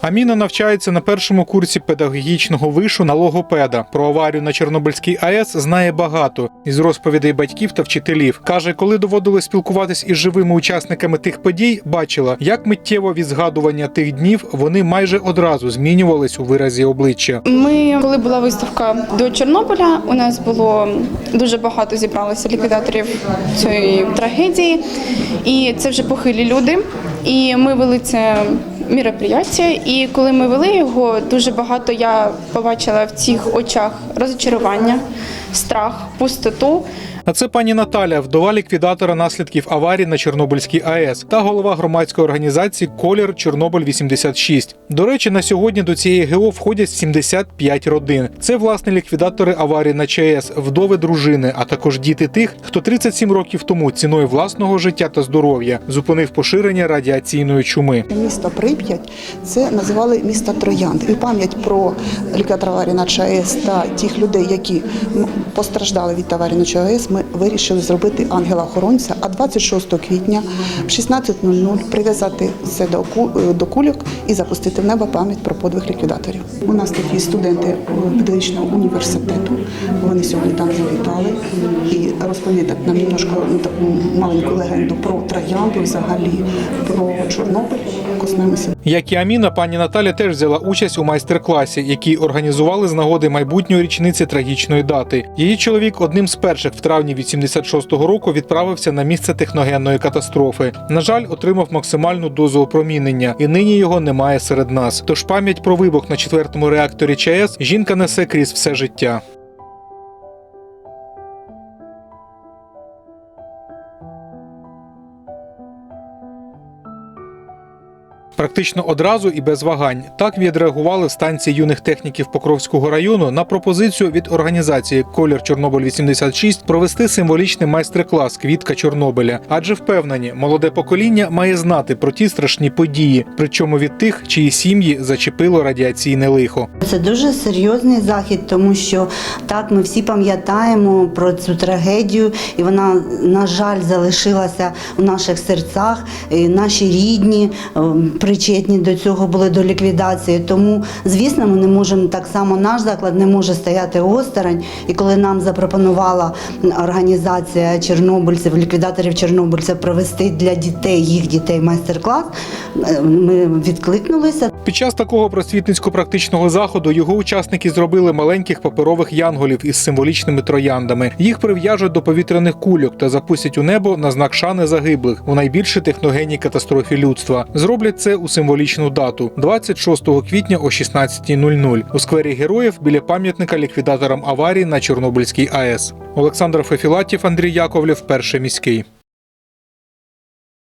Аміна навчається на першому курсі педагогічного вишу на логопеда. Про аварію на Чорнобильській АЕС знає багато із розповідей батьків та вчителів. каже, коли доводилось спілкуватись із живими учасниками тих подій, бачила, як миттєво від згадування тих днів вони майже одразу змінювались у виразі обличчя. Ми, коли була виставка до Чорнобиля, у нас було дуже багато зібралося ліквідаторів цієї трагедії, і це вже похилі люди. І ми вели це мероприятие. І коли ми вели його, дуже багато я побачила в цих очах розчарування, страх, пустоту. А це пані Наталя, вдова ліквідатора наслідків аварії на Чорнобильській АЕС та голова громадської організації Колір Чорнобиль 86 До речі, на сьогодні до цієї ГО входять 75 родин. Це власне ліквідатори аварії на ЧАЕС, вдови дружини, а також діти тих, хто 37 років тому ціною власного життя та здоров'я зупинив поширення радіаційної чуми. Місто Прип'ять це називали місто Троянд. І пам'ять про ліквідатора аварії на ЧАЕС та тих людей, які постраждали від аварії на ЧАЕС, ми вирішили зробити ангела-охоронця, а 26 квітня в 16.00 прив'язати це е, до кульок і запустити в небо пам'ять про подвиг ліквідаторів. У нас такі студенти педагогічного університету. Вони сьогодні там завітали і розповідають нам немножко таку маленьку легенду про троянди, взагалі про Чорнобиль. Коснемося Як і Аміна, пані Наталя теж взяла участь у майстер-класі, який організували з нагоди майбутньої річниці трагічної дати. Її чоловік одним з перших в травні 86-го року відправився на місце техногенної катастрофи. На жаль, отримав максимальну дозу опромінення, і нині його немає серед нас. Тож пам'ять про вибух на четвертому реакторі ЧАЕС жінка несе крізь все життя. Практично одразу і без вагань так відреагували станції юних техніків Покровського району на пропозицію від організації Колір Чорнобиль 86 провести символічний майстер-клас Квітка Чорнобиля, адже впевнені, молоде покоління має знати про ті страшні події, причому від тих, чиї сім'ї зачепило радіаційне лихо. Це дуже серйозний захід, тому що так ми всі пам'ятаємо про цю трагедію, і вона, на жаль, залишилася у наших серцях. І наші рідні ем, причетні до цього були до ліквідації. Тому, звісно, ми не можемо так само наш заклад не може стояти осторонь. І коли нам запропонувала організація чорнобильців, ліквідаторів чорнобильців провести для дітей, їх дітей майстер-клас, ми відкликнулися. Під час такого просвітницько-практичного заходу його учасники зробили маленьких паперових янголів із символічними трояндами. Їх прив'яжуть до повітряних кульок та запустять у небо на знак шани загиблих у найбільшій техногенній катастрофі людства. Зроблять це у символічну дату 26 квітня о 16.00 у сквері героїв біля пам'ятника ліквідаторам аварії на Чорнобильській АЕС. Олександр Фефілатів, Андрій Яковлєв, перший міський.